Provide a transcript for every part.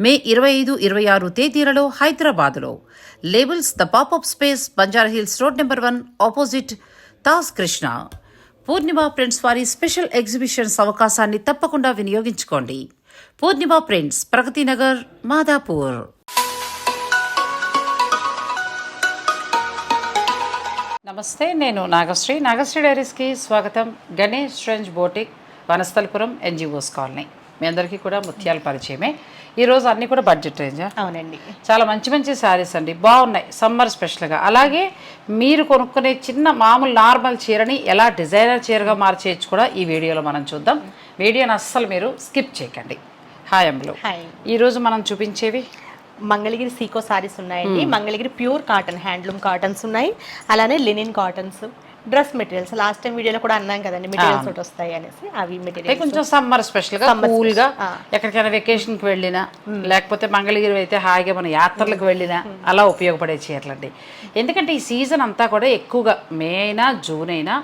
మే ఇరవై ఐదు ఇరవై ఆరు తేదీలలో హైదరాబాద్లో. Labels the popup space Banjara hills road number one opposite తాస్ Krishna Purnima prints వారి స్పెషల్ ఎగ్జిబిషన్స్ అవకాశాన్ని తప్పకుండా వినియోగించుకోండి. పూర్ణిమ ప్రింట్స్ ప్రగతి నగర్ మాదాపూర్. నమస్తే నేను నాగశ్రీ. నాగశ్రీ డైరీస్కి స్వాగతం. గణేష్ రంజ్ బోటిక్ వనస్థలపురం ఎన్జిఓస్ కాలనీ. మీ అందరికీ కూడా ముత్యాల పరిచయమే. ఈరోజు అన్నీ కూడా బడ్జెట్ రేంజా అవునండి. చాలా మంచి మంచి శారీస్ అండి. బాగున్నాయి. సమ్మర్ స్పెషల్గా అలాగే మీరు కొనుక్కునే చిన్న మామూలు నార్మల్ చీరని ఎలా డిజైనర్ చీరగా మార్చేయచ్చు కూడా ఈ వీడియోలో మనం చూద్దాం. వీడియోని అస్సలు మీరు స్కిప్ చేయకండి. హాయ్ అమ్ములు హాయ్ ఈరోజు మనం చూపించేవి? మంగళగిరి సీకో సారీస్ ఉన్నాయండి. Mangalagiri pure cotton handloom cottons ఉన్నాయి. అలానే linen cottons dress materials. Last time వీడియోలో కూడా అన్నాం కదండి మెటీరియల్స్ ఒకటి వస్తాయి అనేసి అవి అంటే మెటీరియల్స్. కొంచెం సమ్మర్ స్పెషల్గా Summer కూల్గా special, ఆ. ఎక్కడికైనా వెకేషన్కి వెళ్ళినా లేకపోతే మంగళగిరి అయితే హాయిగా మన యాత్రలకు వెళ్ళినా అలా ఉపయోగపడే చీరలండి. ఎందుకంటే ఈ సీజన్ అంతా కూడా ఎక్కువగా మే అయినా జూన్ అయినా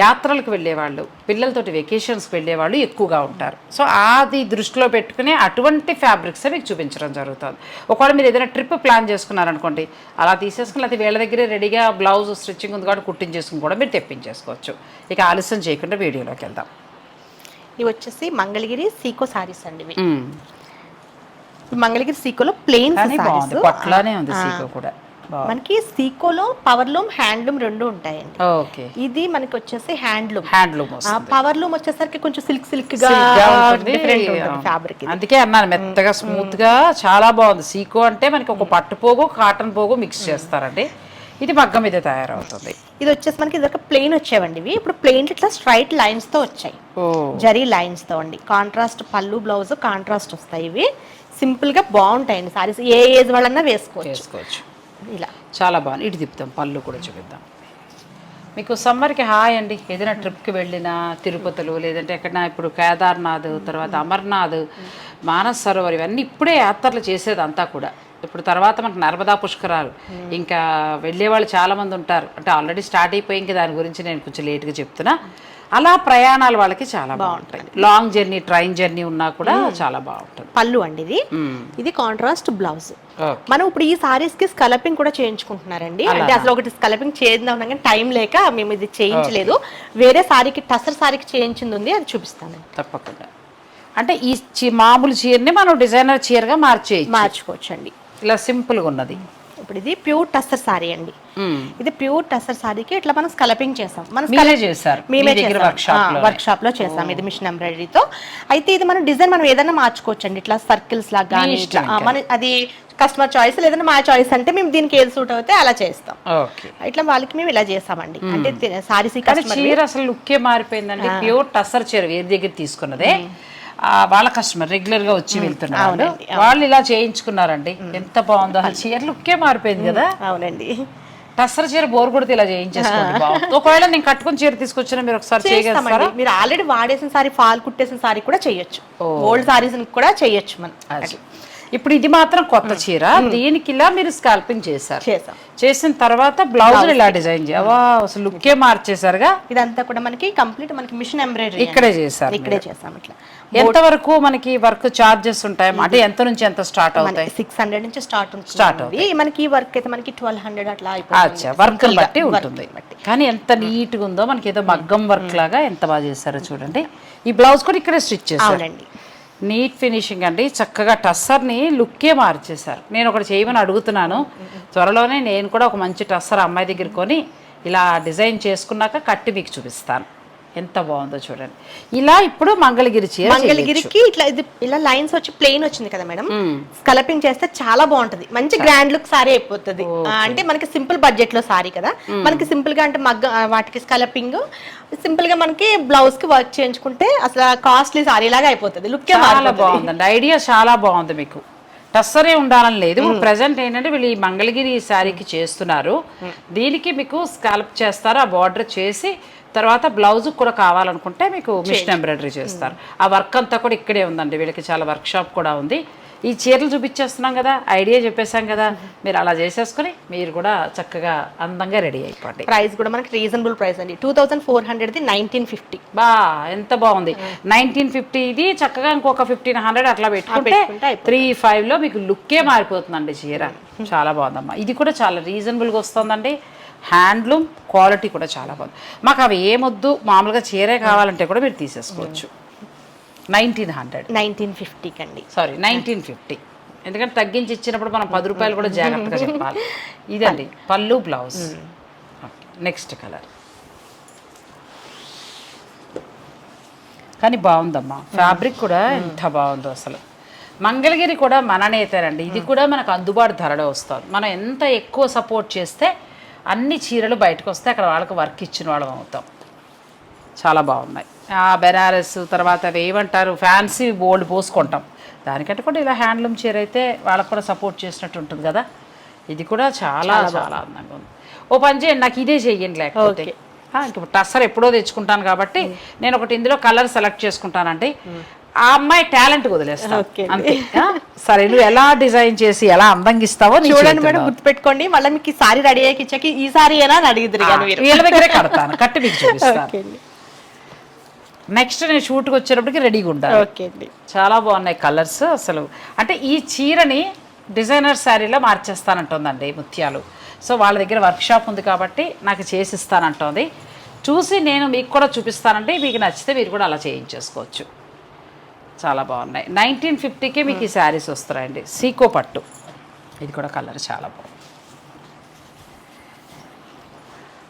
యాత్రలకు వెళ్ళేవాళ్ళు పిల్లలతోటి వెకేషన్స్కి వెళ్ళేవాళ్ళు ఎక్కువగా ఉంటారు. సో అది దృష్టిలో పెట్టుకుని అటువంటి ఫ్యాబ్రిక్స్ మీకు చూపించడం జరుగుతుంది. ఒకవేళ మీరు ఏదైనా ట్రిప్ ప్లాన్ చేసుకున్నారనుకోండి అలా తీసేసుకుని లేకపోతే వీళ్ళ దగ్గరే రెడీగా బ్లౌజ్ స్టిచ్చింగ్ ఉంది కాబట్టి కుట్టించేసుకుని కూడా మీరు తెప్పించేసుకోవచ్చు. ఇక ఆలస్యం చేయకుండా వీడియోలోకి వెళ్దాం. ఇవి వచ్చేసి మంగళగిరి సీకో సారీస్ అండి ఇవి. మంగళగిరి సీకోలో ప్లెయిన్ పట్లానే ఉంది సీకో కూడా. మనకి సీకోలో పవర్లూమ్ హ్యాండ్లూమ్ రెండు ఉంటాయండి. ఓకే. ఇది మనకి వచ్చేసి హ్యాండ్లూమ్. హ్యాండ్లూమ్ పవర్ లూమ్ వచ్చేసరికి కొంచెం సిల్క్ సిల్క్గా ఫ్యాబ్రిక్ అందుకే అన్నాను మెత్తగా స్మూత్గా చాలా బాగుంది. సీకో అంటే మనకి ఒక పట్టు పోగు కాటన్ పోగు మిక్స్ చేస్తారండి. ఇది మగ్గం మీద తయారవుతుంది. ఇది వచ్చేసి మనకి ఇది ఒక ప్లెయిన్ వచ్చేవండి ఇవి. ఇప్పుడు ప్లెయిన్ ఇట్లా స్ట్రైట్ లైన్స్తో వచ్చాయి. జరీ లైన్స్తో అండి. కాంట్రాస్ట్ పళ్ళు బ్లౌజ్ కాంట్రాస్ట్ వస్తాయి ఇవి. సింపుల్గా బాగుంటాయండి సారీస్. ఏ ఏజ్ వాళ్ళన్నా వేసుకోవచ్చు. ఇలా. చాలా బాగుంది. ఇటు తిప్పుతాం పళ్ళు కూడా చూపిద్దాం. మీకు సమ్మర్కి హాయ్ అండి. ఏదైనా ట్రిప్కి వెళ్ళినా తిరుపతులు లేదంటే ఎక్కడైనా ఇప్పుడు కేదార్నాథ్ తర్వాత అమర్నాథ్ మానస్ సరోవర్ ఇవన్నీ ఇప్పుడే యాత్రలు చేసేది అంతా కూడా. ఇప్పుడు తర్వాత మనకు నర్మదా పుష్కరాలు. ఇంకా వెళ్ళే వాళ్ళు చాలామంది ఉంటారు. అంటే ఆల్రెడీ స్టార్ట్ అయిపోయి ఇంకా దాని గురించి నేను కొంచెం లేట్గా చెప్తున్నా. అలా ప్రయాణాలు వాళ్ళకి చాలా బాగుంటాయి. లాంగ్ జర్నీ ట్రైన్ జర్నీ ఉన్నా కూడా చాలా బాగుంటుంది. పళ్ళు అండి ఇది. ఇది కాంట్రాస్ట్ బ్లౌజ్. మనం ఇప్పుడు ఈ సారీస్కి స్కలపింగ్ కూడా చేయించుకుంటున్నారండి. అంటే అసలు ఒకటి స్కలపింగ్ చేద్దాం కానీ టైం లేక మేము ఇది చేయించలేదు. వేరే సారీకి టసర్ సారీకి చేయించింది ఉంది అది చూపిస్తాను తప్పకుండా. అంటే ఈ మామూలు చీరని మనం డిజైనర్ చీరగా మార్చేయచ్చు. మార్చుకోవచ్చు అండి ఇలా సింపుల్గా ఉన్నది. ఇప్పుడు ఇది ప్యూర్ టసర్ సారీ అండి. ఇది ప్యూర్ టసర్ సారీకి ఇట్లా మనం స్కలపింగ్ చేసాం మనం చేశారు మేమే. వర్క్ షాప్లో చేసాం ఇది మిషన్ ఎంబ్రాయిడరీతో. అయితే ఇది మనం డిజైన్ మనం ఏదైనా మార్చుకోవచ్చు అండి ఇట్లా. సర్కిల్స్ లాగా మన అది కస్టమర్ చాయిస్ లేదంటే మా చాయిస్ అంటే మేము దీనికి ఏది సూట్ అవుతే అలా చేస్తాం. ఇట్లా వాళ్ళకి మేము ఇలా చేసామండి అంటే సారీస్ చీర అసలు లుక్కే మారిపోయిందండి. ప్యూర్ టసర్ చీర వేరే దగ్గర తీసుకున్నదే? వాళ్ళ కస్టమర్ రెగ్యులర్గా వచ్చి వెళ్తున్నారు. వాళ్ళు ఇలా చేయించుకున్నారండి. ఎంత బాగుందో. అసలు చీర లుక్కే మారిపోయింది కదా. అవునండి. టసర్ చీర బోర్ కొడితే ఇలా చేయించేసుకోండి ఒకవేళ నేను కట్టుకుని చీర తీసుకొచ్చినా మీరు ఒకసారి చేయగలుగుతారా మీరు ఆల్రెడీ వాడేసిన సారీ ఫాల్ కుట్టేసిన సారీ కూడా చేయొచ్చు. ఓల్డ్ సారీస్ కూడా చేయొచ్చు మనం. ఇప్పుడు ఇది మాత్రం కొత్త చీర. దీనికి ఇలా మీరు స్కాల్పింగ్ చేశారు. చేసాం చేసిన తర్వాత బ్లౌజ్ ఇలా డిజైన్ చేయవా అసలు లుక్కే మార్చేశారుగా? ఇదంతా కూడా మనకి కంప్లీట్ మనకి మిషన్ ఎంబ్రాయిడరీ ఇక్కడే చేశారు ఇక్కడే చేసాం ఇట్లా. ఎంత వరకు మనకి వర్క్ చార్జెస్ ఉంటాయి? అంటే ఎంత నుంచి ఎంత స్టార్ట్ అవుతాయి? సిక్స్ హండ్రెడ్ నుంచి స్టార్ట్ Start ఇది మనకి వర్క్ అయితే మనకి ట్వెల్వ్ హండ్రెడ్ అట్లా అయిపోతుంది. వర్క్ బట్టి ఉంటుంది. కానీ ఎంత నీట్గా ఉందో మనకి ఏదో మగ్గం వర్క్ లాగా ఎంత బాగా చేశారో చూడండి. ఈ బ్లౌజ్ కూడా ఇక్కడే స్టిచ్ చేశారు. అవునండి. నీట్ ఫినిషింగ్ అండి. చక్కగా టస్సర్ని లుక్కే మార్చేశారు. నేను ఒకటి చేయమని అడుగుతున్నాను. త్వరలోనే నేను కూడా ఒక మంచి టస్సర్ అమ్మాయి దగ్గర కొని ఇలా డిజైన్ చేసుకున్నాక కట్టి మీకు చూపిస్తాను. ఎంత బాగుందో చూడండి. ఇలా ఇప్పుడు మంగళగిరి చీర. మంగళగిరికి ఇట్లా ఇది ఇలా లైన్స్ వచ్చి ప్లెయిన్ వచ్చింది కదా మేడం. స్కలపింగ్ చేస్తే చాలా బాగుంటది. మంచి గ్రాండ్ లుక్ సారీ అయిపోతుంది. అంటే మనకి సింపుల్ బడ్జెట్లో సారీ కదా. మనకి సింపుల్గా అంటే మగ్గ వాటికి స్కలపింగ్. సింపుల్గా మనకి బ్లౌజ్కి వర్క్ చేయించుకుంటే అసలు కాస్ట్లీ సారీ లాగా అయిపోతుంది. లుక్ చాలా బాగుందండి. ఐడియా చాలా బాగుంది మీకు. టస్సరే ఉండాలని లేదు. ప్రజెంట్ ఏంటంటే వీళ్ళు ఈ మంగళగిరి శారీకి చేస్తున్నారు. దీనికి మీకు స్కాల్ప్ చేస్తారు ఆ బార్డర్ చేసి తర్వాత బ్లౌజ్ కూడా కావాలనుకుంటే మీకు మిషన్ ఎంబ్రాయిడరీ చేస్తారు. ఆ వర్క్ అంతా కూడా ఇక్కడే ఉందండి. వీళ్ళకి చాలా వర్క్ షాప్ కూడా ఉంది. ఈ చీరలు చూపించేస్తున్నాం కదా ఐడియా చెప్పేశాం కదా మీరు అలా చేసేసుకొని మీరు కూడా చక్కగా అందంగా రెడీ అయిపోండి. ప్రైస్ కూడా మనకి రీజనబుల్ ప్రైస్ అండి. టూ థౌసండ్ ఫోర్ హండ్రెడ్ది నైన్టీన్ ఫిఫ్టీ. బా ఎంత బాగుంది. నైన్టీన్ ఫిఫ్టీ ఇది చక్కగా ఇంకొక ఫిఫ్టీన్ హండ్రెడ్ అట్లా పెట్టుకుంటే. త్రీ ఫైవ్లో మీకు లుక్కే మారిపోతుందండి చీర. చాలా బాగుందమ్మా. ఇది కూడా చాలా రీజనబుల్గా వస్తుందండి. హ్యాండ్లూమ్ క్వాలిటీ కూడా చాలా బాగుంది. మాకు అవి ఏమొద్దు మామూలుగా చీరే కావాలంటే కూడా మీరు తీసేసుకోవచ్చు. Nineteen hundred. నైన్టీన్ ఫిఫ్టీకి అండి సారీ నైన్టీన్ ఫిఫ్టీ. ఎందుకంటే తగ్గించి ఇచ్చినప్పుడు మనం పది రూపాయలు కూడా జాగ్రత్తగా చెప్పాలి. ఇదండి పళ్ళు బ్లౌజ్. Next colour. కానీ బాగుందమ్మా. ఫ్యాబ్రిక్ కూడా ఎంత బాగుందో అసలు. మంగళగిరి కూడా మననేతేనండి ఇది కూడా మనకు అందుబాటు ధరలో వస్తుంది. మనం ఎంత ఎక్కువ సపోర్ట్ చేస్తే అన్ని చీరలు బయటకు వస్తే అక్కడ వాళ్ళకి వర్క్ ఇచ్చిన వాళ్ళం అవుతాం. చాలా బాగున్నాయి. ఆ బెనారస్ తర్వాత అవి ఏమంటారు? ఫ్యాన్సీ బోల్డ్ పోసుకుంటాం. దానికంటే కూడా ఇలా హ్యాండ్లూమ్ చీర అయితే వాళ్ళకి కూడా సపోర్ట్ చేసినట్టు ఉంటుంది కదా? ఇది కూడా చాలా చాలా అందంగా ఉంది. ఓ పని చేయండి. నాకు ఇదే చెయ్యండి లేకపోతే. ఇంక టస్సర్ ఎప్పుడో తెచ్చుకుంటాను కాబట్టి నేను ఒకటి ఇందులో కలర్ సెలెక్ట్ చేసుకుంటానండి. ఆ అమ్మాయి టాలెంట్ వదిలేస్తాను. అంతే? సరే నువ్వు ఎలా డిజైన్ చేసి ఎలా అందంగా ఇస్తావో నీ చూడండి. మేడం గుర్తుపెట్టుకోండి మళ్ళీ మీకు ఈ సారీ రెడీ అయ్యాక ఇచ్చాక ఈ సారీ ఏనా అని మీరు. వీళ్ళ దగ్గరే కడతాను. కట్టి మీకు చూపిస్తాను. నెక్స్ట్ నేను షూట్కి వచ్చేటప్పటికి రెడీగా ఉండాలి. ఓకే అండి. చాలా బాగున్నాయి కలర్స్ అసలు. అంటే ఈ చీరని డిజైనర్ శారీలో మార్చేస్తానంటుందండి ముత్యాలు. సో వాళ్ళ దగ్గర వర్క్ షాప్ ఉంది కాబట్టి నాకు చేసిస్తానంటోంది. చూసి నేను మీకు కూడా చూపిస్తానండి. మీకు నచ్చితే మీరు కూడా అలా చేయించేసుకోవచ్చు. చాలా బాగున్నాయి. నైన్టీన్ ఫిఫ్టీకే మీకు ఈ శారీస్ వస్తాయండి. సీకో పట్టు. ఇది కూడా కలర్ చాలా బాగుంది.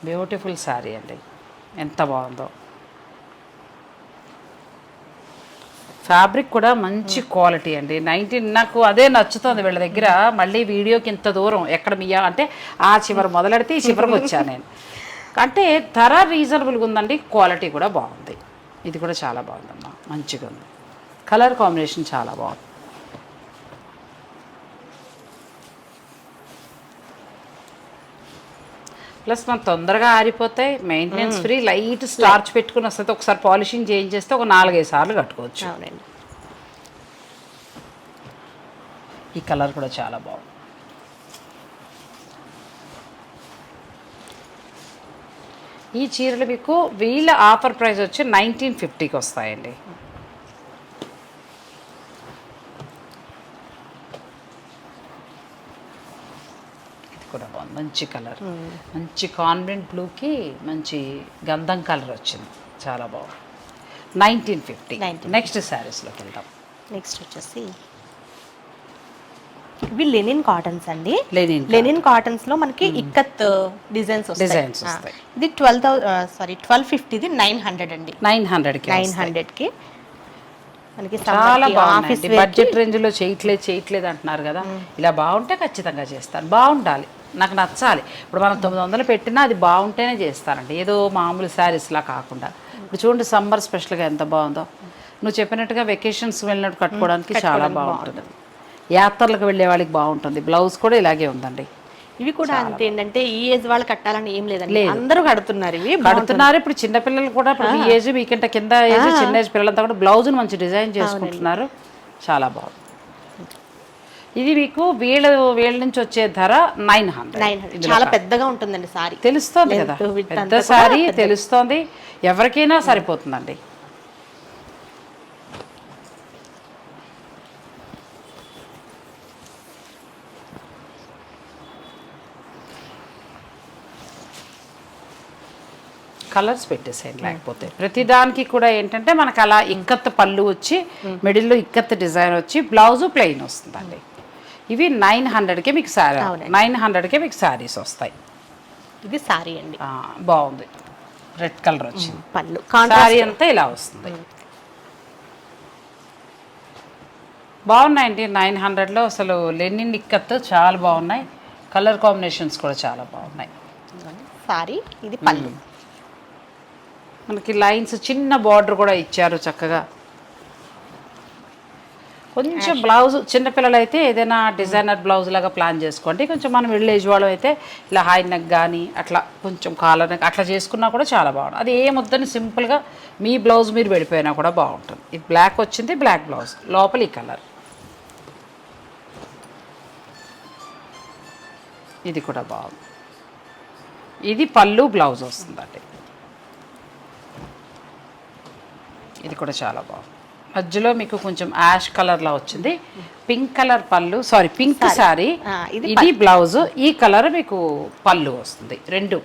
బ్యూటిఫుల్ శారీ అండి. ఎంత బాగుందో. ఫ్యాబ్రిక్ కూడా మంచి క్వాలిటీ అండి. నైన్టీన్ నాకు అదే నచ్చుతుంది వీళ్ళ దగ్గర. మళ్ళీ వీడియోకి ఇంత దూరం ఎక్కడ మీయా అంటే ఆ చివరి మొదలెడితే ఈ చివరికి వచ్చాను నేను. అంటే ధర రీజనబుల్గా ఉందండి. క్వాలిటీ కూడా బాగుంది. ఇది కూడా చాలా బాగుందమ్మా. మంచిగా ఉంది. కలర్ కాంబినేషన్ చాలా బాగుంది. ప్లస్ మనం తొందరగా ఆరిపోతాయి మెయింటెనెన్స్ ఫ్రీ లైట్ స్టార్చ్ పెట్టుకుని వస్తుంది ఒకసారి పాలిషింగ్ చేంజ్ చేస్తే ఒక నాలుగైదు సార్లు కట్టుకోవచ్చు. అవునండి. ఈ కలర్ కూడా చాలా బాగుంది. ఈ చీరలు మీకు వీళ్ళ ఆఫర్ ప్రైస్ వచ్చి నైన్టీన్ ఫిఫ్టీకి వస్తాయండి. కూడా బాగుంది. మంచి కలర్. మంచి కాన్వెంట్ బ్లూకి మంచి గంధం కలర్ వచ్చింది. చాలా బాగుంది. Nineteen fifty. 1950. నెక్స్ట్ శారీస్లోకి వెళ్దాం. నెక్స్ట్ వచ్చేసి ఇవి లెనిన్ కాటన్స్ అండి. లెనిన్ లెనిన్ కాటన్స్లో మనకి ఇక్కత్ డిజైన్స్ వస్తాయి. ఇది ట్వెల్వ్ సారీ ట్వెల్వ్ ఫిఫ్టీది నైన్ హండ్రెడ్ అండి. నైన్ హండ్రెడ్కి నైన్ హండ్రెడ్కి మనకి చాలా బాగుంది బడ్జెట్ రేంజ్లో చేయట్లేదు చేయట్లేదు అంటున్నారు కదా. ఇలా బాగుంటే ఖచ్చితంగా చేస్తాను. బాగుండాలి. నాకు నచ్చాలి. ఇప్పుడు మనం తొమ్మిది వందలు పెట్టినా అది బాగుంటేనే చేస్తానండి ఏదో మామూలు శారీస్లా కాకుండా. ఇప్పుడు చూడండి సమ్మర్ స్పెషల్గా ఎంత బాగుందో. నువ్వు చెప్పినట్టుగా వెకేషన్స్ వెళ్ళినట్టు కట్టుకోవడానికి చాలా బాగుంటుంది. యాత్రలకు వెళ్ళే వాళ్ళకి బాగుంటుంది. బ్లౌజ్ కూడా ఇలాగే ఉందండి. ఇవి కూడా అంతే ఏంటంటే ఈ ఏజ్ వాళ్ళు కట్టాలని ఏం లేదండి. అందరూ కడుతున్నారు. ఇవి కడుతున్నారు. ఇప్పుడు చిన్న పిల్లలు కూడా ఇప్పుడు ఈ ఏజ్ మీకంటే కింద ఏజ్ చిన్న ఏజ్ పిల్లలంతా కూడా బ్లౌజ్ని మంచి డిజైన్ చేసుకుంటున్నారు. చాలా బాగుంది. ఇది మీకు వీళ్ళ వీళ్ళ నుంచి వచ్చే ధర నైన్ హండ్రెడ్ చాలా పెద్దగా ఉంటుందండి సారీ. తెలుస్తోంది కదా. పెద్ద సారీ తెలుస్తోంది. ఎవరికైనా సరిపోతుందండి. కలర్స్ పెట్టేసేయండి లేకపోతే. ప్రతిదానికి కూడా ఏంటంటే మనకు అలా ఇక్కత్ పళ్ళు వచ్చి మిడిల్లో ఇక్కత్ డిజైన్ వచ్చి బ్లౌజ్ ప్లెయిన్ వస్తుందండి. ఇవి నైన్ హండ్రెడ్కే మీకు శారీ అవునండి. నైన్ హండ్రెడ్కే మీకు శారీస్ వస్తాయి. ఇది సారీ అండి. బాగుంది. రెడ్ కలర్ వచ్చింది. పళ్ళు. శారీ అంతా ఇలా వస్తుంది. బాగున్నాయండి నైన్ హండ్రెడ్లో. అసలు లెనిన్ ఇక్కత్ చాలా బాగున్నాయి. కలర్ కాంబినేషన్స్ కూడా చాలా బాగున్నాయి. సారీ ఇది పళ్ళు. మనకి లైన్స్ చిన్న బార్డర్ కూడా ఇచ్చారు చక్కగా. కొంచెం బ్లౌజ్ చిన్నపిల్లలు అయితే ఏదైనా డిజైనర్ బ్లౌజ్ లాగా ప్లాన్ చేసుకోండి. కొంచెం మనం విలేజ్ వాళ్ళు అయితే ఇలా హై నెక్ కానీ అట్లా కొంచెం కాలర్ నెక్ అట్లా చేసుకున్నా కూడా చాలా బాగుంటుంది. అది ఏ ముద్దని సింపుల్గా మీ బ్లౌజ్ మీరు వెళ్ళిపోయినా కూడా బాగుంటుంది. ఇది బ్లాక్ వచ్చింది బ్లాక్ బ్లౌజ్ లోపల ఈ కలర్ ఇది కూడా బాగుంది. ఇది పళ్ళు బ్లౌజ్ వస్తుందండి. ఇది కూడా చాలా బాగుంది. మధ్యలో మీకు కొంచెం యాష్ కలర్లో వచ్చింది. పింక్ కలర్ పళ్ళు సారీ పింక్ సారీ. ఇది బ్లౌజ్. ఈ కలర్ మీకు పళ్ళు వస్తుంది. రెండు.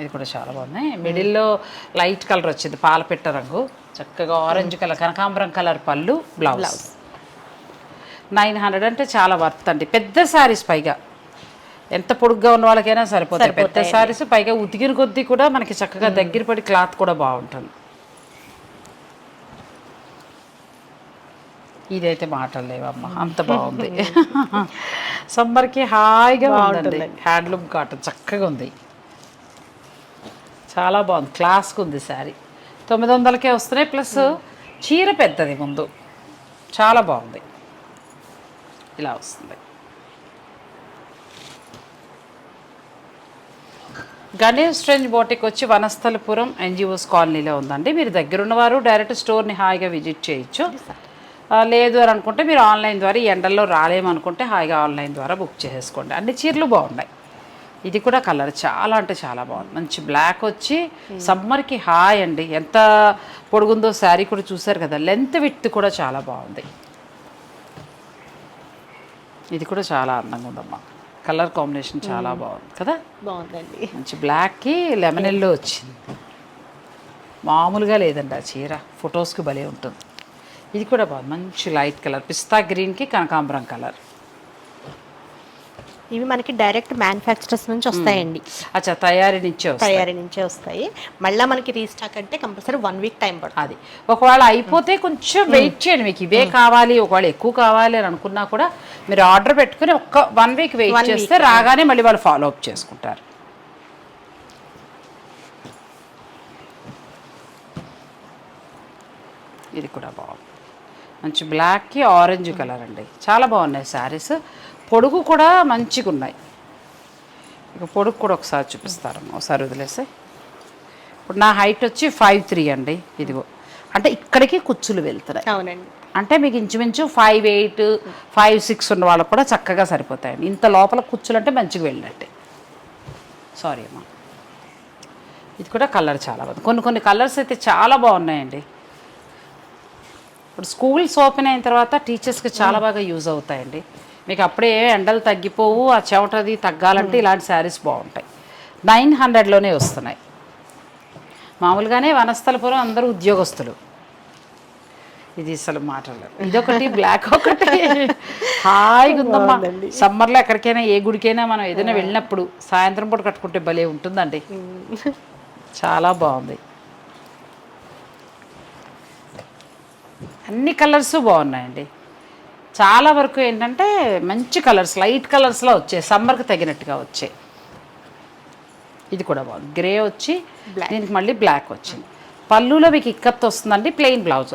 ఇది కూడా చాలా బాగుంది. మిడిల్లో లైట్ కలర్ వచ్చింది పాలపిట్ట రంగు. చక్కగా ఆరెంజ్ కలర్ కనకాంబరం కలర్ పళ్ళు బ్లౌజ్. నైన్ హండ్రెడ్ అంటే చాలా వర్త్ అండి. పెద్ద శారీస్ పైగా. ఎంత పొడుగ్గా ఉన్న వాళ్ళకైనా సరిపోతాయి. పెద్ద శారీస్ పైగా ఉతికిన కొద్దీ కూడా మనకి చక్కగా దగ్గర పడి క్లాత్ కూడా బాగుంటుంది. ఇదైతే మాటలు లేవమ్మా. అంత బాగుంది. సమ్మర్కి హాయిగా ఉందండి. హ్యాండ్లూమ్ కాటన్ చక్కగా ఉంది. చాలా బాగుంది. క్లాస్గా ఉంది శారీ. తొమ్మిది వందలకే వస్తున్నాయి. ప్లస్ చీర పెద్దది ముందు. చాలా బాగుంది. ఇలా వస్తుంది. గణేష్ స్ట్రెంజ్ బోటిక్ వచ్చి వనస్థలపురం ఎన్జిఓస్ కాలనీలో ఉందండి. మీరు దగ్గర ఉన్నవారు డైరెక్ట్ స్టోర్ని హాయిగా విజిట్ చేయొచ్చు. లేదు అని అనుకుంటే మీరు ఆన్లైన్ ద్వారా ఈ ఎండల్లో రాలేమనుకుంటే హాయిగా ఆన్లైన్ ద్వారా బుక్ చేసేసుకోండి. అన్ని చీరలు బాగున్నాయి. ఇది కూడా కలర్ చాలా అంటే చాలా బాగుంది. మంచి బ్లాక్ వచ్చి సమ్మర్కి హాయ్ అండి. ఎంత పొడుగుందో శారీ కూడా చూసారు కదా లెంత్ విత్ కూడా చాలా బాగుంది. ఇది కూడా చాలా అందంగా ఉందమ్మా. కలర్ కాంబినేషన్ చాలా బాగుంది కదా? బాగుందండి. మంచి బ్లాక్కి లెమన్ ఎల్లో వచ్చింది. మామూలుగా లేదండి ఆ చీర. ఫొటోస్కి భలే ఉంటుంది. ఇది కూడా బాగుంది. మంచి లైట్ కలర్. పిస్తా గ్రీన్కి కనకాంబరం కలర్. ఇవి మనకి డైరెక్ట్ మ్యానుఫ్యాక్చరర్స్ నుంచి వస్తాయండి. అచ్చా తయారీ నుంచే తయారీ నుంచే వస్తాయి. మళ్ళీ మనకి రీస్టాక్ అంటే కంపల్సరీ వన్ వీక్ టైం పడుతుంది. అది. ఒకవేళ అయిపోతే కొంచెం వెయిట్ చేయండి మీకు. ఇవే కావాలి ఒకవేళ ఎక్కువ కావాలి అని అనుకున్నా కూడా మీరు ఆర్డర్ పెట్టుకుని ఒక్క వన్ వీక్ వెయిట్ చేస్తే రాగానే మళ్ళీ వాళ్ళు ఫాలో అప్ చేసుకుంటారు. ఇది కూడా బాగుంది. మంచి బ్లాక్కి ఆరెంజ్ కలర్ అండి. చాలా బాగున్నాయి శారీస్ పొడుగు కూడా మంచిగా ఉన్నాయి ఇక పొడుగు కూడా ఒకసారి చూపిస్తారమ్మా ఒకసారి వదిలేసి ఇప్పుడు నా హైట్ వచ్చి ఫైవ్ త్రీ అండి. ఇదిగో. అంటే ఇక్కడికి కుచ్చులు వెళ్తున్నాయి. అవునండి. అంటే మీకు ఇంచుమించు ఫైవ్ ఎయిట్ ఫైవ్ సిక్స్ ఉన్న వాళ్ళకి కూడా చక్కగా సరిపోతాయండి ఇంత లోపల కుచ్చులు అంటే మంచిగా వెళ్ళినట్టే. సారీ అమ్మా. ఇది కూడా కలర్ చాలా బాగుంది. కొన్ని కొన్ని కలర్స్ అయితే చాలా బాగున్నాయండి. ఇప్పుడు స్కూల్స్ ఓపెన్ అయిన తర్వాత టీచర్స్కి చాలా బాగా యూజ్ అవుతాయండి. మీకు అప్పుడే ఎండలు తగ్గిపోవు ఆ చెమటది తగ్గాలంటే ఇలాంటి శారీస్ బాగుంటాయి. నైన్ హండ్రెడ్లోనే వస్తున్నాయి. మామూలుగానే వనస్థలపురం అందరూ ఉద్యోగస్తులు. ఇది అసలు మాటలు. ఇదొకటి బ్లాక్ ఒకటి. హాయిగా ఉందమ్మా. సమ్మర్లో ఎక్కడికైనా ఏ గుడికైనా మనం ఏదైనా వెళ్ళినప్పుడు సాయంత్రం పూట కట్టుకుంటే భలే ఉంటుందండి. చాలా బాగుంది. అన్ని కలర్స్ బాగున్నాయండి. చాలా వరకు ఏంటంటే మంచి కలర్స్ లైట్ కలర్స్లో వచ్చాయి. సమ్మర్కి తగినట్టుగా వచ్చాయి. ఇది కూడా బాగుంది. గ్రే వచ్చి దీనికి మళ్ళీ బ్లాక్ వచ్చింది. పళ్ళులో మీకు ఇక్కత్ వస్తుందండి ప్లెయిన్ బ్లౌజ్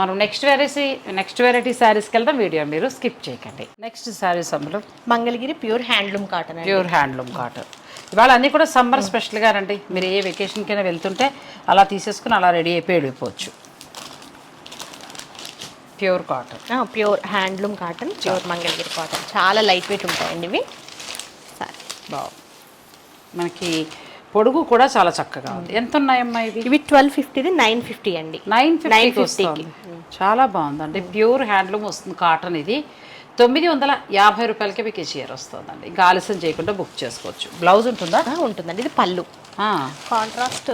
మనం నెక్స్ట్ వెరైటీ నెక్స్ట్ వెరైటీ శారీస్కి వెళ్దాం వీడియో మీరు స్కిప్ చేయకండి. నెక్స్ట్ శారీస్ అందులో Mangalagiri pure handloom cotton pure handloom cotton ఇవాళ అన్నీ కూడా సమ్మర్ స్పెషల్గా రండి మీరు ఏ వెకేషన్కైనా వెళ్తుంటే అలా తీసేసుకుని అలా రెడీ అయిపోయి వెళ్ళిపోవచ్చు. Pure cotton. Pure handloom cotton pure Mangalagiri cotton. చాలా లైట్ వెయిట్ ఉంటాయండి ఇవి. సరే. బాగుంది మనకి పొడుగు కూడా చాలా చక్కగా ఉంది. ఎంత ఉన్నాయమ్మా ఇవి? ఇవి ట్వెల్వ్ ఫిఫ్టీది నైన్ ఫిఫ్టీ అండి. నైన్ ఫిఫ్టీకి 950 వస్తుంది. చాలా బాగుందండి. ప్యూర్ హ్యాండ్లూమ్ వస్తుంది కాటన్ ఇది. తొమ్మిది వందల యాభై రూపాయలకి మీకు ఈ చీర వస్తుందండి. ఇంకా ఆలస్యం చేయకుండా బుక్ చేసుకోవచ్చు. బ్లౌజ్ ఉంటుందా? ఉంటుందండి. ఇది పళ్ళు. కాంట్రాస్ట్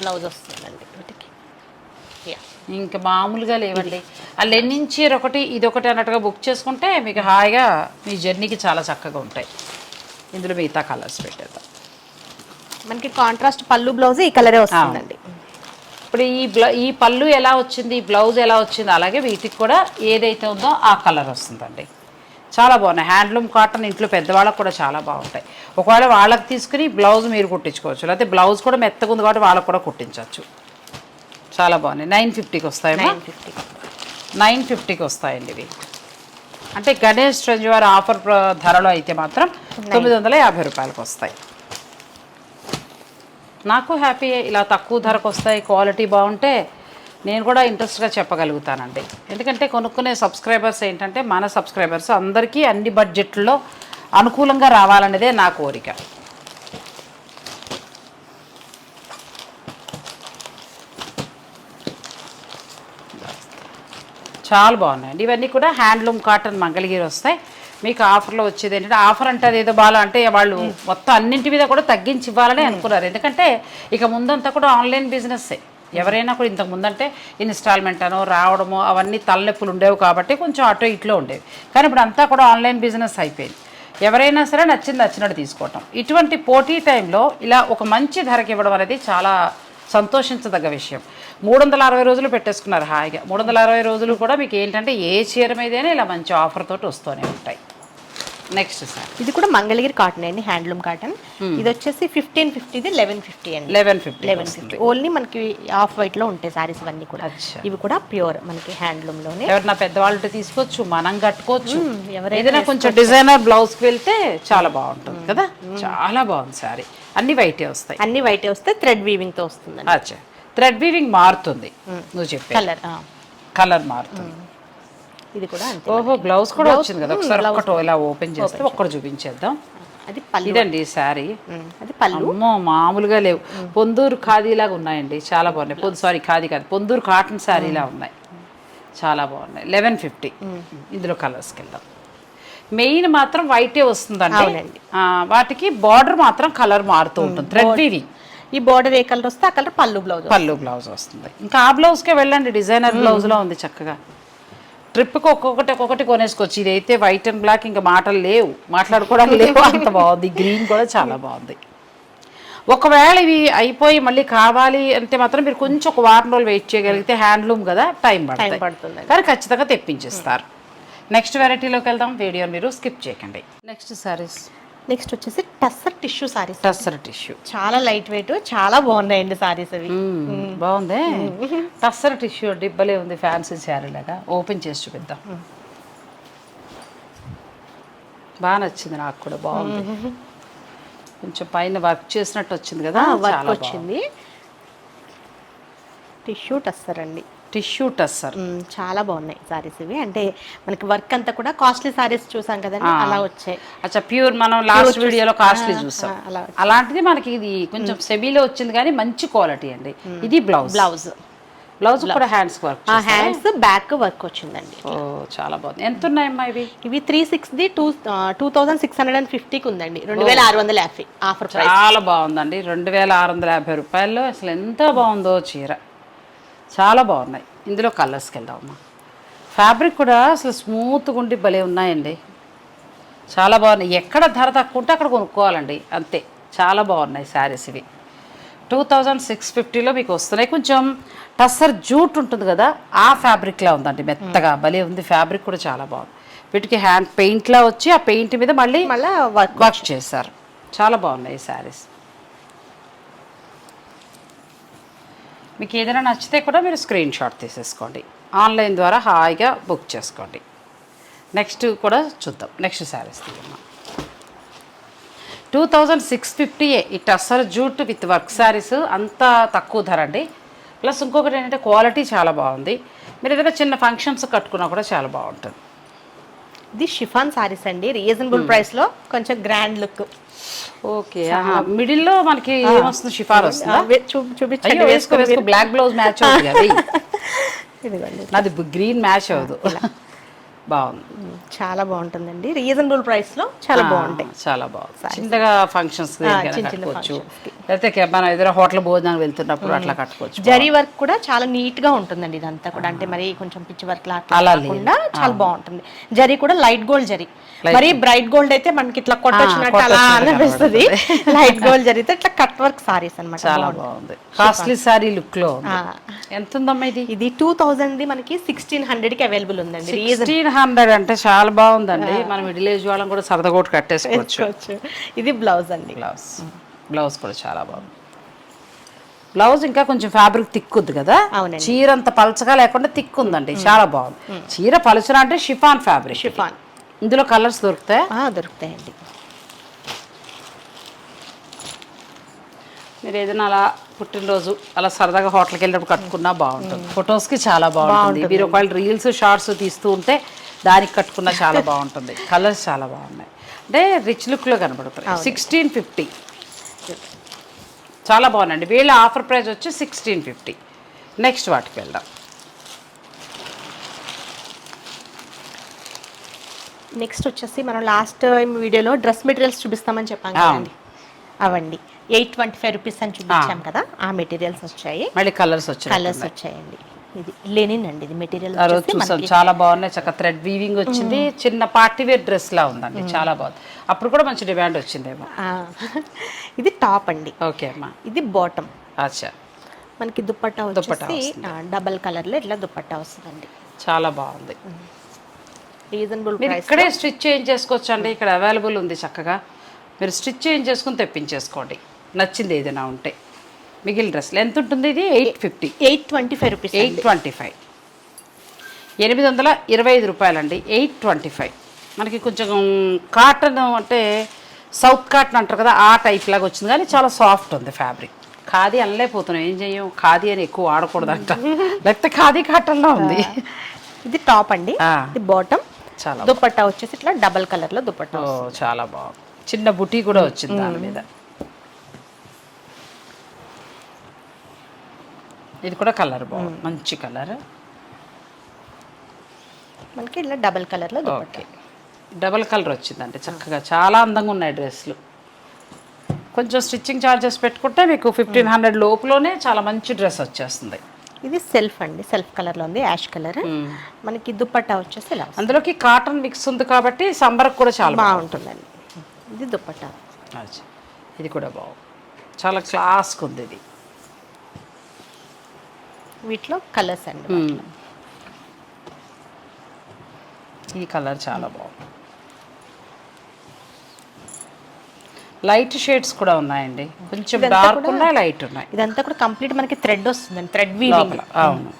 బ్లౌజ్ వస్తుందండి వీటికి. యా ఇంకా మామూలుగా లేవండి. ఆ లెనిన్ చీర ఒకటి ఇది ఒకటి అన్నట్టుగా బుక్ చేసుకుంటే మీకు హాయిగా మీ జర్నీకి చాలా చక్కగా ఉంటాయి. ఇందులో మిగతా కలర్స్ పెట్టేద్దాం. మనకి కాంట్రాస్ట్ పళ్ళు బ్లౌజ్ ఈ కలరే వస్తుందండి. ఇప్పుడు ఈ బ్ల ఈ పళ్ళు ఎలా వచ్చింది ఈ బ్లౌజ్ ఎలా వచ్చింది అలాగే వీటికి కూడా ఏదైతే ఉందో ఆ కలర్ వస్తుందండి. చాలా బాగున్నాయి. హ్యాండ్లూమ్ కాటన్ ఇంట్లో పెద్దవాళ్ళకి కూడా చాలా బాగుంటాయి. ఒకవేళ వాళ్ళకి తీసుకుని బ్లౌజ్ మీరు కుట్టించుకోవచ్చు. లేకపోతే బ్లౌజ్ కూడా మెత్తగా ఉంది కాబట్టి వాళ్ళకి కూడా కుట్టించవచ్చు. చాలా బాగున్నాయి. నైన్ ఫిఫ్టీకి వస్తాయమ్మా? Nine fifty. నైన్ ఫిఫ్టీకి వస్తాయండి ఇవి. అంటే గణేష్ ట్రెంజ్ వారి ఆఫర్ ధరలో అయితే మాత్రం తొమ్మిది వందల యాభై రూపాయలకు వస్తాయి. నాకు హ్యాపీ ఇలా తక్కువ ధరకు వస్తాయి క్వాలిటీ బాగుంటే నేను కూడా ఇంట్రెస్ట్గా చెప్పగలుగుతానండి. ఎందుకంటే కొనుక్కునే సబ్స్క్రైబర్స్ ఏంటంటే మన సబ్స్క్రైబర్స్ అందరికీ అన్ని బడ్జెట్లో అనుకూలంగా రావాలనేదే నా కోరిక. చాలా బాగున్నాయండి. ఇవన్నీ కూడా హ్యాండ్లూమ్ కాటన్ మంగళగిరి వస్తాయి. మీకు ఆఫర్లో వచ్చేది ఏంటంటే ఆఫర్ అంటే ఏదో బాగా అంటే వాళ్ళు మొత్తం అన్నింటి మీద కూడా తగ్గించి ఇవ్వాలని అనుకున్నారు. ఎందుకంటే ఇక ముందంతా కూడా ఆన్లైన్ బిజినెస్సే. ఎవరైనా కూడా ఇంతకు ముందంటే ఇన్స్టాల్మెంట్ అనో రావడమో అవన్నీ తలనొప్పులు ఉండేవి కాబట్టి కొంచెం అటో ఇట్లో ఉండేవి. కానీ ఇప్పుడు అంతా కూడా ఆన్లైన్ బిజినెస్ అయిపోయింది. ఎవరైనా సరే నచ్చింది నచ్చినట్టు తీసుకోవటం. ఇటువంటి పోటీ టైంలో ఇలా ఒక మంచి ధరకి ఇవ్వడం అనేది చాలా సంతోషించదగ్గ విషయం. మూడు వందల అరవై రోజులు పెట్టేసుకున్నారు హాయిగా. మూడు వందల అరవై రోజులు కూడా మీకు ఏంటంటే ఏ చీర మీదైనా ఇలా మంచి ఆఫర్ తోటి వస్తూనే ఉంటాయి. Next sir. ఇది కూడా మంగళగిరి కాటన్ అండి హ్యాండ్లూమ్ కాటన్ ఇది వచ్చేసి ఫిఫ్టీన్ ఫిఫ్టీది లెవెన్ ఫిఫ్టీ అండి. Eleven fifty eleven fifty only మనకి ఆఫ్ వైట్లో ఉంటాయి సారీస్ ఇవన్నీ కూడా. ఇవి కూడా ప్యూర్ మనకి హ్యాండ్లూమ్లోనే. ఎవరైనా పెద్దవాళ్ళు తీసుకోవచ్చు మనం కట్టుకోవచ్చు. ఎవరైనా ఏదైనా కొంచెం డిజైనర్ బ్లౌజ్కి వెళ్తే చాలా బాగుంటుంది కదా? చాలా బాగుంది సారీ అన్ని వైటే వస్తాయి. అన్ని వైట్ వస్తే థ్రెడ్ వీవింగ్తో వస్తుందండి. అచ్చా. థ్రెడ్ వీవింగ్ మారుతుంది. నువ్వు చెప్పే కలర్ కలర్ మారుతుంది. ఇది కూడా ఓహో బ్లౌజ్ కూడా వచ్చింది కదా. ఒకసారి ఒక్కటి ఇలా ఓపెన్ చేస్తే ఒక్కటి చూపించేద్దాం. అది ఇదండి శారీ ఉమ్, అది పళ్ళు. అమ్మో మామూలుగా లేవు. పొందూరు ఖాదీలాగా ఉన్నాయండి. చాలా బాగున్నాయి. పొందు సారీ ఖాదీ కాదు. పొందూరు కాటన్ శారీలా ఉన్నాయి. చాలా బాగున్నాయి. లెవెన్ ఫిఫ్టీ ఇందులో కలర్స్కి వెళ్దాం. మెయిన్ మాత్రం వైటే వస్తుందండి. వాటికి బార్డర్ మాత్రం కలర్ మారుతూ ఉంటుంది. థ్రెడ్ వీవింగ్ ఈ బార్డర్ ఏ కలర్ వస్తే ఆ కలర్ పళ్ళు బ్లౌజ్ పళ్ళు బ్లౌజ్ వస్తుంది. ఇంకా ఆ బ్లౌజ్కే వెళ్ళండి డిజైనర్ బ్లౌజ్లో ఉంది చక్కగా. ట్రిప్కి ఒక్కొక్కటి ఒక్కొక్కటి కొనేసుకోవచ్చు. ఇది అయితే వైట్ అండ్ బ్లాక్ ఇంకా మాటలు లేవు. మాట్లాడుకోవడానికి లేవు అంత బాగుంది. గ్రీన్ కూడా చాలా బాగుంది. ఒకవేళ ఇవి అయిపోయి మళ్ళీ కావాలి అంటే మాత్రం మీరు కొంచెం ఒక వారం రోజులు వెయిట్ చేయగలిగితే హ్యాండ్లూమ్ కదా టైం పడుతుంది. కానీ ఖచ్చితంగా తెప్పించేస్తారు. నెక్స్ట్ వెరైటీలోకి వెళ్దాం. వీడియో మీరు స్కిప్ చేయకండి. నెక్స్ట్ సారీస్ నెక్స్ట్ వచ్చేసి టస్సర్ టిష్యూ సారీస్. టస్సర్ టిష్యూ. చాలా లైట్ వెయిట్ చాలా బాగున్నాయండి సారీస్ అవి. బాగుంది? టస్సర్ టిష్యూ డిబ్బలే ఉంది ఫ్యాన్సీ శారీ లాగా. ఓపెన్ చేసి చూపిద్దాం. బాగా నచ్చింది నాకు కూడా బాగుంది. కొంచెం పైన వర్క్ చేసినట్టు వచ్చింది కదా వర్క్ వచ్చింది. టిష్యూ టస్సర్ అండి. టిష్యూ టస్సర్. చాలా బాగున్నాయి సారీస్ ఇవి. అంటే మనకి వర్క్ అంతా కూడా కాస్ట్లీ సారీస్ చూసాం కదండి అలా వచ్చాయి. అచ్చా ప్యూర్ మనం లాస్ట్ వీడియోలో కాస్ట్లీ చూసాం. అలాంటిది మనకి ఇది కొంచెం సెమీలో వచ్చింది కానీ మంచి క్వాలిటీ అండి. ఇది బ్లౌజ్ బ్లౌజ్ బ్లౌజ్ కూడా hands work hands back work వచ్చిందండి. ఓ చాలా బాగుంది. ఎంత ఉన్నాయమ్మా ఇవి? ఇవి three సిక్స్ది two two thousand six hundred and ఫిఫ్టీకి ఉందండి. రెండు వేల ఆరు వందల యాభై ఆఫర్ ప్రైస్. చాలా బాగుందండి. రెండు వేల ఆరు వందల యాభై రూపాయల్లో అసలు ఎంత బాగుందో చీర. చాలా బాగున్నాయి. ఇందులో కలర్స్కి వెళ్దామమ్మా ఫ్యాబ్రిక్ కూడా అసలు స్మూత్గా ఉండి భలే ఉన్నాయండి. చాలా బాగున్నాయి. ఎక్కడ ధర తక్కువ ఉంటే అక్కడ కొనుక్కోవాలండి. అంతే. చాలా బాగున్నాయి శారీస్ ఇవి. టూ థౌజండ్ సిక్స్ ఫిఫ్టీలో మీకు వస్తున్నాయి. కొంచెం టస్సర్ జూట్ ఉంటుంది కదా ఆ ఫ్యాబ్రిక్లా ఉందండి. మెత్తగా భలే ఉంది. ఫ్యాబ్రిక్ కూడా చాలా బాగుంది. వీటికి హ్యాండ్ పెయింట్లా వచ్చి ఆ పెయింట్ మీద మళ్ళీ మళ్ళీ వర్క్ వర్క్ చేశారు. చాలా బాగున్నాయి ఈ శారీస్ మీకు ఏదైనా నచ్చితే కూడా మీరు స్క్రీన్ షాట్ తీసేసుకోండి. ఆన్లైన్ ద్వారా హాయిగా బుక్ చేసుకోండి. నెక్స్ట్ కూడా చూద్దాం. నెక్స్ట్ శారీస్ తీయమ్మా. టూ థౌజండ్ సిక్స్ ఫిఫ్టీ ఈ tussar jute with work saris అంత తక్కువ ధర అండి. ప్లస్ ఇంకొకటి ఏంటంటే క్వాలిటీ చాలా బాగుంది. మీరు ఏదైనా చిన్న ఫంక్షన్స్ కట్టుకున్నా కూడా చాలా బాగుంటుంది. ఇది షిఫాన్ సారీస్ అండి. రీజనబుల్ ప్రైస్లో కొంచెం గ్రాండ్ లుక్. ఓకే మిడిల్లో మనకి ఏమొస్తుంది షిఫార్ వస్తుందా? చూపించండి. వేసుకో వేసుకో బ్లాక్ బ్లౌజ్ మ్యాచ్ అవుతుంది ఇదిగోండి. నాది గ్రీన్ మ్యాచ్ అవ్వదు. బాగుంది. చాలా బాగుంటుందండి. రీజనబుల్ ప్రైస్లో చాలా బాగుంటాయి. చాలా బాగుంది. చిన్నగా ఫంక్షన్స్ కట్టుకోవచ్చు. లేకపోతే మనం ఏదైనా హోటల్ భోజనానికి వెళ్తున్నప్పుడు అట్లా కట్టుకోవచ్చు. జరీ వర్క్ కూడా చాలా నీట్గా ఉంటుందండి ఇదంతా కూడా. అంటే మరి కొంచెం పిచ్చి వర్క్ అలా. కాకుండా చాలా బాగుంటుంది. జరీ కూడా లైట్ గోల్డ్ జరీ. మరి బ్రైట్ గోల్డ్ అయితే మనకి ఇట్లా కొట్టొచ్చినట్టు అలా అనిపిస్తుంది. లైట్ గోల్డ్ జరిగితే ఇట్లా కట్ వర్క్ సారీస్ అన్నమాట. చాలా బాగుంది. కాస్ట్లీ సారీ లుక్లో. ఎంత ఉందమ్మా ఇది? ఇది టూ థౌజండ్ ది మనకి సిక్స్టీన్ హండ్రెడ్కి అవైలబుల్ ఉందండి. సిక్స్టీన్ హండ్రెడ్ అంటే చాలా బాగుందండి. మనం మిడిల్ ఏజ్ వాళ్ళం కూడా సరదా కొట్టు కట్టేసుకోవచ్చు. ఇది బ్లౌజ్ అండి. బ్లౌజ్ బ్లౌజ్ కూడా చాలా బాగుంది. బ్లౌజ్ ఇంకా కొంచెం ఫ్యాబ్రిక్ తిక్కుంది కదా. చీర అంత పలచగా లేకుండా తిక్కుందండి చాలా బాగుంది. చీర పలచన అంటే షిఫాన్ ఫ్యాబ్రిక్ షిఫాన్. ఇందులో కలర్స్ దొరుకుతాయి? దొరుకుతాయండి. మీరు ఏదైనా అలా పుట్టినరోజు అలా సరదాగా హోటల్కి వెళ్ళినప్పుడు కట్టుకున్నా బాగుంటుంది. ఫొటోస్కి చాలా బాగుంటుంది. మీరు ఒకవేళ రీల్స్ షార్ట్స్ తీస్తూ ఉంటే దానికి కట్టుకున్నా చాలా బాగుంటుంది. కలర్స్ చాలా బాగున్నాయి. అంటే రిచ్ లుక్లో కనబడుతుంది సిక్స్టీన్ ఫిఫ్టీ చాలా బాగుందండి వీళ్ళ ఆఫర్ ప్రైస్ వచ్చి సిక్స్టీన్ ఫిఫ్టీ నెక్స్ట్ వాటికి వెళ్దాం. నెక్స్ట్ వచ్చేసి మనం లాస్ట్ టైం వీడియోలో డ్రెస్ మెటీరియల్స్ చూపిస్తామని చెప్పాం కదండి. అవండి. ఎయిట్ ట్వంటీ ఫైవ్ రూపీస్ అని చూపించాం కదా. ఆ మెటీరియల్స్ వచ్చాయి. మళ్ళీ కలర్స్ వచ్చాయి కలర్స్ వచ్చాయండి. ఇది లెనిన్ అండి ఇది మెటీరియల్ ఆ రోజు చూసాం. చాలా బాగున్నాయి చక్కగా థ్రెడ్ వీవింగ్ వచ్చింది. చిన్న పార్టీ వేర్ డ్రెస్ లా ఉందండి చాలా బాగుంది. అప్పుడు కూడా మంచి డిమాండ్ వచ్చిందేమో. ఇది టాప్ అండి. ఓకే అమ్మా. ఇది బాటమ్. అచ్చా. మనకి దుప్పట్టా వచ్చేసి డబల్ కలర్లో ఇట్లా దుప్పట్టా వస్తుందండి. చాలా బాగుంది. రీజనబుల్ మీరు ఇక్కడే స్టిచ్ చేంజ్ చేసుకోవచ్చు అండి ఇక్కడ అవైలబుల్ ఉంది చక్కగా. మీరు స్టిచ్ చేంజ్ చేసుకుని తెప్పించేసుకోండి. నచ్చింది ఏదైనా ఉంటే. మిగిలిన డ్రెస్లు ఎంత ఉంటుంది ఇది? Eight fifty. Eight twenty five rupees eight twenty five. ఎనిమిది వందల ఇరవై ఐదు రూపాయలండి. Eight twenty five. మనకి కొంచెం కాటన్ అంటే సౌత్ కాటన్ అంటారు కదా ఆ టైప్ లాగా వచ్చింది. కానీ చాలా సాఫ్ట్ ఉంది ఫ్యాబ్రిక్ ఖాదీ అనలేకపోతున్నాం ఏం చెయ్యం? ఖాదీ అని ఎక్కువ వాడకూడదంట. లేకపోతే ఖాదీ కాటన్లో ఉంది. ఇది టాప్ అండి. ఇది బాటమ్ చాలా దుప్పట్టా వచ్చేసి ఇట్లా డబల్ కలర్లో దుప్పట్టా చాలా బాగుంది. చిన్న బుటీ కూడా వచ్చింది దాని మీద. ఇది కూడా కలర్ బాగుంది. మంచి కలర్. మనకి ఇట్లా డబల్ కలర్లో దుప్పట్టా ఓకే. డబల్ కలర్ వచ్చిందండి చక్కగా. చాలా అందంగా ఉన్నాయి డ్రెస్సులు. కొంచెం స్టిచ్చింగ్ ఛార్జెస్ పెట్టుకుంటే మీకు ఫిఫ్టీన్ హండ్రెడ్ లోపులోనే చాలా మంచి డ్రెస్ వచ్చేస్తుంది. ఇది సెల్ఫ్ అండి. సెల్ఫ్ కలర్లో ఉంది యాష్ కలర్. మనకి దుప్పట్టా వచ్చేసి ఇలా. అందులోకి కాటన్ మిక్స్ ఉంది కాబట్టి సంబర్కి కూడా చాలా బాగుంటుంది. బాగుంటుందండి. ఇది దుప్పట్టా. ఇది కూడా బాగుంది. చాలా క్లాస్గా ఉంది ఇది. వీటిలో కలర్స్ అండి. ఈ కలర్ చాలా బాగుంది. లైట్ షేడ్స్ కూడా ఉన్నాయండి. కొంచెం డార్క్ ఉన్నాయి లైట్ ఉన్నాయి. ఇదంతా కూడా కంప్లీట్ మనకి థ్రెడ్ వస్తుందండి థ్రెడ్ వీవింగ్ అవును.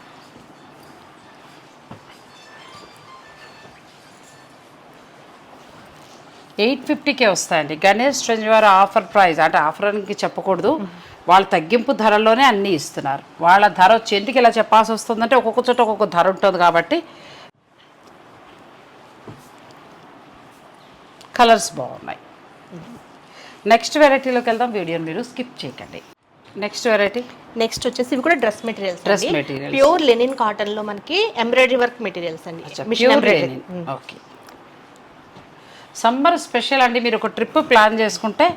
ఎయిట్ ఫిఫ్టీకే వస్తాయండి. గణేష్ ట్రెంజ్ వారి ఆఫర్ ప్రైస్ అంటే ఆఫర్ అని చెప్పకూడదు. వాళ్ళు తగ్గింపు ధరల్లోనే అన్నీ ఇస్తున్నారు. వాళ్ళ ధర వచ్చి ఎందుకు ఇలా చెప్పాల్సి వస్తుందంటే ఒక్కొక్క చోట ఒక్కొక్క ధర ఉంటుంది కాబట్టి కలర్స్ బాగున్నాయి. నెక్స్ట్ వెరైటీలోకి వెళ్దాం. వీడియోని మీరు స్కిప్ చేయకండి. Next variety? నెక్స్ట్ వచ్చేసి ఇవి కూడా dress materials Dress materials. Pure linen కాటన్లో మనకి ఎంబ్రాయిడరీ వర్క్ మెటీరియల్స్ అండి. Machine pure embroidery. Okay. Summer special అండి. మీరు ఒక ట్రిప్ ప్లాన్ చేసుకుంటే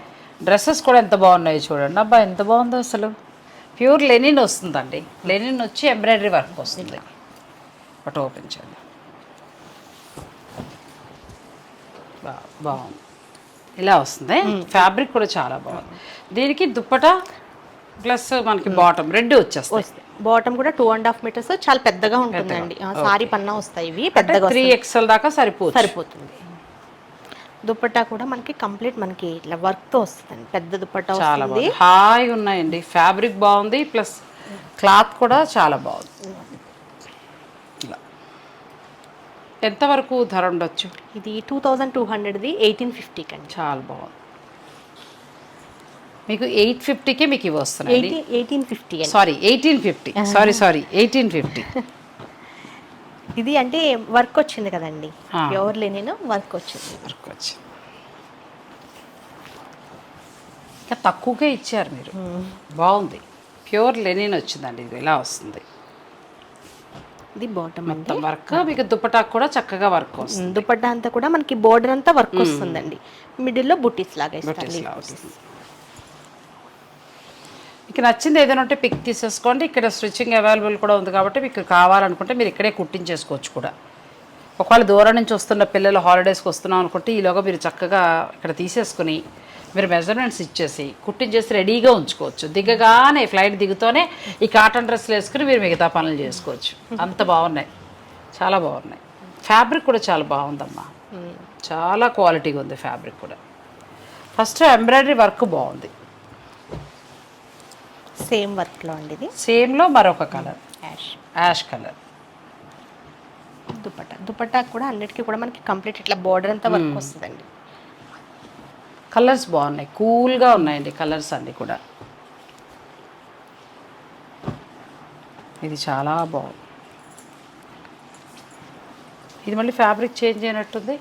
డ్రెస్సెస్ కూడా ఎంత బాగున్నాయో చూడండి. అబ్బా ఎంత బాగుందో అసలు. ప్యూర్ లెనిన్ వస్తుందండి. లెనిన్ వచ్చి ఎంబ్రాయిడరీ వర్క్ వస్తుంది. ఒకటి ఓపెన్ చేయండి బాగుంది. ఇలా వస్తుంది. ఫ్యాబ్రిక్ కూడా చాలా బాగుంది. దీనికి దుప్పట ప్లస్ మనకి బాటమ్ రెండు వచ్చేస్తాయి. బాటమ్ కూడా టూ అండ్ హాఫ్ మీటర్స్ చాలా పెద్దగా ఉంటుందండి. సారీ పన్నా వస్తాయి ఇవి. పెద్దగా త్రీ ఎక్స్ఎల్ దాకా సరిపోతుంది సరిపోతుంది. దుపట్టా కూడా మనకి కంప్లీట్ మనకి ఇట్లా వర్క్తో వస్తుందండి. పెద్ద దుపట్టా చాలా వస్తుంది. బాగుంది. హాయిగా ఉన్నాయండి. ఫ్యాబ్రిక్ బాగుంది. ప్లస్ క్లాత్ కూడా చాలా బాగుంది. ఇలా. ఎంతవరకు ధర ఉండొచ్చు? ఇది టూ థౌజండ్ టూ హండ్రెడ్ది ఎయిటీన్ ఫిఫ్టీకి అండి చాలా బాగుంది. మీకు ఎయిట్ ఫిఫ్టీకే మీకు ఇవి వస్తున్నాయి ఎయిటీన్ ఎయిటీన్ ఫిఫ్టీ అండి. Sorry eighteen fifty. Sorry sorry eighteen fifty. ఇది అంటే వర్క్ వచ్చింది కదండి. ప్యూర్ లెనిన్ వర్క్ వచ్చింది. వరకు వచ్చి ఇంకా తక్కువగా ఇచ్చారు మీరు. బాగుంది. ప్యూర్ లెనిన్ వచ్చిందండి. ఇది ఇలా వస్తుంది? ఇది బాటమ్ మొత్తం వర్క్ మీకు దుప్పటాకు కూడా చక్కగా వర్క్ వస్తుంది. దుపట్టా అంతా కూడా మనకి బోర్డర్ అంతా వర్క్ వస్తుందండి. మిడిల్లో బుటీస్ లాగా ఇస్తారు బుట్టీస్ leaf లా booties. వస్తుంది. మీకు నచ్చింది ఏదైనా ఉంటే పిక్ తీసేసుకోండి. ఇక్కడ స్టిచ్చింగ్ అవైలబుల్ కూడా ఉంది కాబట్టి మీకు కావాలనుకుంటే మీరు ఇక్కడే కుట్టించేసుకోవచ్చు కూడా. ఒకవేళ దూరం నుంచి వస్తున్న పిల్లలు హాలిడేస్కి వస్తున్నాం అనుకుంటే ఈలోగా మీరు చక్కగా ఇక్కడ తీసేసుకుని మీరు మెజర్మెంట్స్ ఇచ్చేసి కుట్టించేసి రెడీగా ఉంచుకోవచ్చు. దిగగానే ఫ్లైట్ దిగుతూనే ఈ కాటన్ డ్రెస్సులు వేసుకుని మీరు మిగతా పనులు చేసుకోవచ్చు. అంత బాగున్నాయి. చాలా బాగున్నాయి. ఫ్యాబ్రిక్ కూడా చాలా బాగుందమ్మా. చాలా క్వాలిటీగా ఉంది ఫ్యాబ్రిక్ కూడా. ఫస్ట్ ఎంబ్రాయిడరీ వర్క్ బాగుంది. సేమ్ వర్క్లో అండి ఇది సేమ్లో మరొక colour. Ash. Ash colour. Dupatta. Dupatta కూడా అన్నిటికీ కూడా మనకి కంప్లీట్ ఇట్లా బోర్డర్ అంతా వర్క్ వస్తుందండి. కలర్స్ బాగున్నాయి. కూల్గా ఉన్నాయండి కలర్స్ అన్నీ కూడా. ఇది చాలా బాగుంది. ఇది మళ్ళీ ఫ్యాబ్రిక్ చేంజ్ అయినట్టుంది.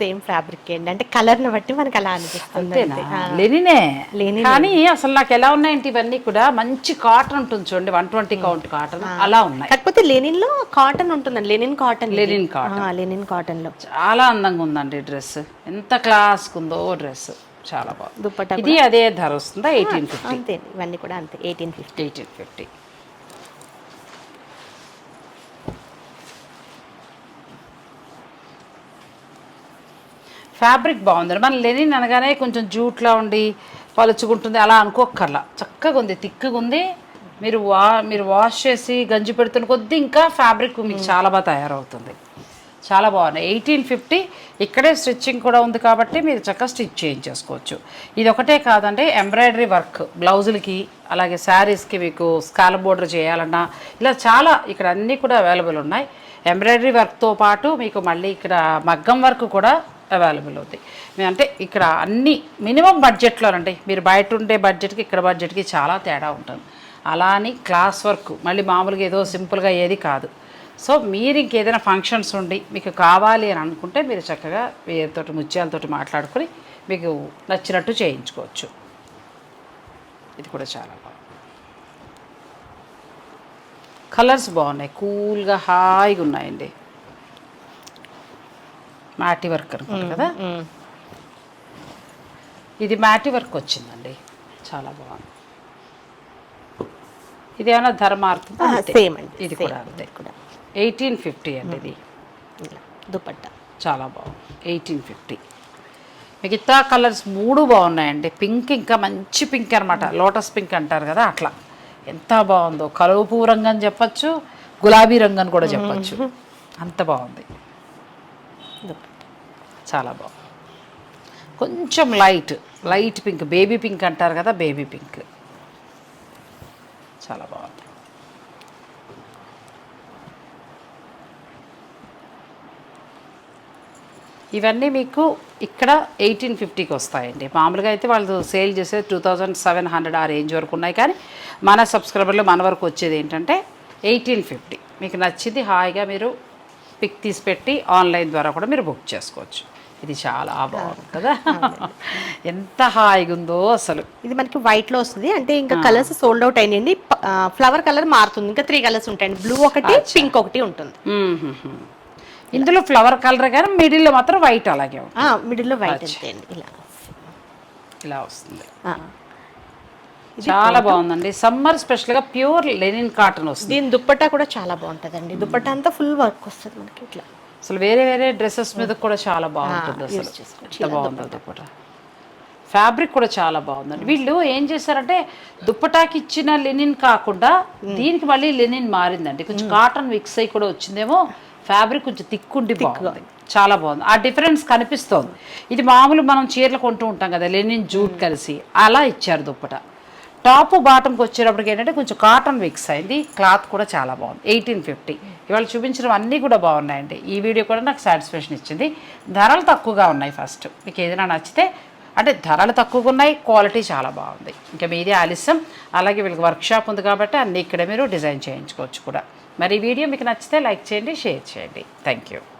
సేమ్ ఫ్యాబ్రిక్ అండి. అంటే కలర్ని బట్టి మనకి అలా అనిపిస్తుంది. లెనినే. లెనినే. కానీ అసలు నాకు ఎలా ఉన్నాయంటే ఇవన్నీ కూడా మంచి కాటన్ ఉంటుంది చూడండి వన్ ట్వంటీ కౌంట్ కాటన్ అలా ఉన్నాయి. కాకపోతే లెనిన్లో కాటన్ ఉంటుందండి. Linen cotton linen cotton. Linen కాటన్లో చాలా అందంగా ఉందండి డ్రెస్ ఎంత క్లాస్గా ఉందో డ్రెస్ చాలా బాగుంది. దుపట్టా ఇది అదే ధర వస్తుందా? ఎయిటీన్ ఫిఫ్టీ అంతే. ఇవన్నీ కూడా అంతే. Eighteen fifty eighteen fifty fabric బాగుంది. మన లెనిన్ అనగానే కొంచెం జూట్లా ఉండి పలుచుకుంటుంది. అలా అనుకోక్కర్లా. చక్కగా ఉంది తిక్కగా ఉంది. మీరు వా మీరు వాష్ చేసి గంజి పెడుతున్న కొద్దీ ఇంకా ఫ్యాబ్రిక్ మీకు చాలా బాగా తయారవుతుంది. చాలా బాగున్నాయి. ఎయిటీన్ ఫిఫ్టీ ఇక్కడే స్టిచ్చింగ్ కూడా ఉంది కాబట్టి మీరు చక్కగా స్టిచ్ చేయించేసుకోవచ్చు. ఇది ఒకటే కాదండి ఎంబ్రాయిడరీ వర్క్. బ్లౌజులకి అలాగే శారీస్కి మీకు స్కాల బోర్డర్ చేయాలన్నా ఇలా చాలా ఇక్కడ అన్నీ కూడా అవైలబుల్ ఉన్నాయి. ఎంబ్రాయిడరీ వర్క్తో పాటు మీకు మళ్ళీ ఇక్కడ మగ్గం వర్క్ కూడా అవైలబుల్ అవుతాయి. మేము అంటే ఇక్కడ అన్ని మినిమం బడ్జెట్లోనండి మీరు బయట ఉండే బడ్జెట్కి ఇక్కడ బడ్జెట్కి చాలా తేడా ఉంటుంది. అలా అని క్లాస్ వర్క్ మళ్ళీ మామూలుగా ఏదో సింపుల్గా ఏది కాదు. సో మీరు ఇంకేదైనా ఫంక్షన్స్ ఉండి మీకు కావాలి అని అనుకుంటే మీరు చక్కగా వేరేతోటి ముత్యాలతోటి మాట్లాడుకొని మీకు నచ్చినట్టు చేయించుకోవచ్చు. ఇది కూడా చాలా బాగుంది. కలర్స్ బాగున్నాయి కూల్గా హాయిగా ఉన్నాయండి. మ్యాటి వర్క్ అనుకుంటా కదా? ఇది మ్యాటి వర్క్ వచ్చిందండి. చాలా బాగుంది. ఇది ఏమైనా ధర మారుతుందా అంతే. సేమ్ అండి ఇది. కూడా అంతే. కూడా. ఎయిటీన్ ఫిఫ్టీ అండి ఇది. దుపట్టా. చాలా బాగుంది. Eighteen fifty. మిగతా కలర్స్ మూడు బాగున్నాయండి. పింక్ ఇంకా మంచి పింక్ అనమాట లోటస్ పింక్ అంటారు కదా అట్లా. ఎంత బాగుందో. కలుపు రంగు అని చెప్పచ్చు గులాబీ రంగు అని కూడా చెప్పచ్చు. అంత బాగుంది. చాలా బాగుంది. కొంచెం light light pink baby pink అంటారు కదా బేబీ పింక్. చాలా బాగుంది. ఇవన్నీ మీకు ఇక్కడ ఎయిటీన్ ఫిఫ్టీకి వస్తాయండి. మామూలుగా అయితే వాళ్ళు సేల్ చేసే టూ థౌజండ్ సెవెన్ హండ్రెడ్ ఆ రేంజ్ వరకు ఉన్నాయి. కానీ మన సబ్స్క్రైబర్లు మన వరకు వచ్చేది ఏంటంటే ఎయిటీన్ ఫిఫ్టీ. మీకు నచ్చింది హాయిగా మీరు పిక్ తీసి పెట్టి ఆన్లైన్ ద్వారా కూడా మీరు బుక్ చేసుకోవచ్చు. ఇది చాలా బాగుంది కదా ఎంత హాయిగా ఉందో అసలు. ఇది మనకి వైట్లో వస్తుంది. అంటే ఇంకా కలర్స్ సోల్డ్ అవుట్ అయినాయండి. ఫ్లవర్ కలర్ మారుతుంది. ఇంకా త్రీ కలర్స్ ఉంటాయండి. బ్లూ ఒకటి పింక్ ఒకటి ఉంటుంది. ఇందులో ఫ్లవర్ కలర్ కానీ మిడిల్లో మాత్రం వైట్ అలాగే ఉంటుంది. మిడిల్లో వైట్ అండి ఇలా. ఇలా వస్తుంది. చాలా బాగుందండి. సమ్మర్ స్పెషల్గా ప్యూర్ లెనిన్ కాటన్ వస్తుంది. దీని దుప్పట్టా కూడా చాలా బాగుంటుందండి. దుప్పట్టా అంతా ఫుల్ వర్క్ వస్తుంది మనకి ఇట్లా. అసలు వేరే వేరే డ్రెస్సెస్ మీద కూడా చాలా బాగుంటుంది use అసలు. దుప్పట. ఫ్యాబ్రిక్ కూడా చాలా బాగుందండి. వీళ్ళు ఏం చేశారంటే దుప్పటాకి ఇచ్చిన లెనిన్ కాకుండా దీనికి మళ్ళీ లెనిన్ మారిందండి. కొంచెం కాటన్ మిక్స్ అయి కూడా వచ్చిందేమో. ఫ్యాబ్రిక్ కొంచెం తిక్కుండి బాగుంది. చాలా బాగుంది. ఆ డిఫరెన్స్ కనిపిస్తోంది. ఇది మామూలు మనం చీరలు కొంటూ ఉంటాం కదా లెనిన్ జూట్ కలిసి. అలా ఇచ్చారు దుప్పట. టాప్ బాటంకి వచ్చేటప్పటికి ఏంటంటే కొంచెం కాటన్ మిక్స్ అయింది. క్లాత్ కూడా చాలా బాగుంది. Eighteen fifty. ఇవాళ చూపించడం అన్నీ కూడా బాగున్నాయండి. ఈ వీడియో కూడా నాకు సాటిస్ఫాక్షన్ ఇచ్చింది. ధరలు తక్కువగా ఉన్నాయి ఫస్ట్. మీకు ఏదైనా నచ్చితే అంటే ధరలు తక్కువగా ఉన్నాయి క్వాలిటీ చాలా బాగుంది. ఇంకా మీదే ఆలస్యం. అలాగే వీళ్ళకి వర్క్షాప్ ఉంది కాబట్టి అన్నీ ఇక్కడే మీరు డిజైన్ చేయించుకోవచ్చు కూడా. మరి ఈ వీడియో మీకు నచ్చితే లైక్ చేయండి షేర్ చేయండి. Thank you.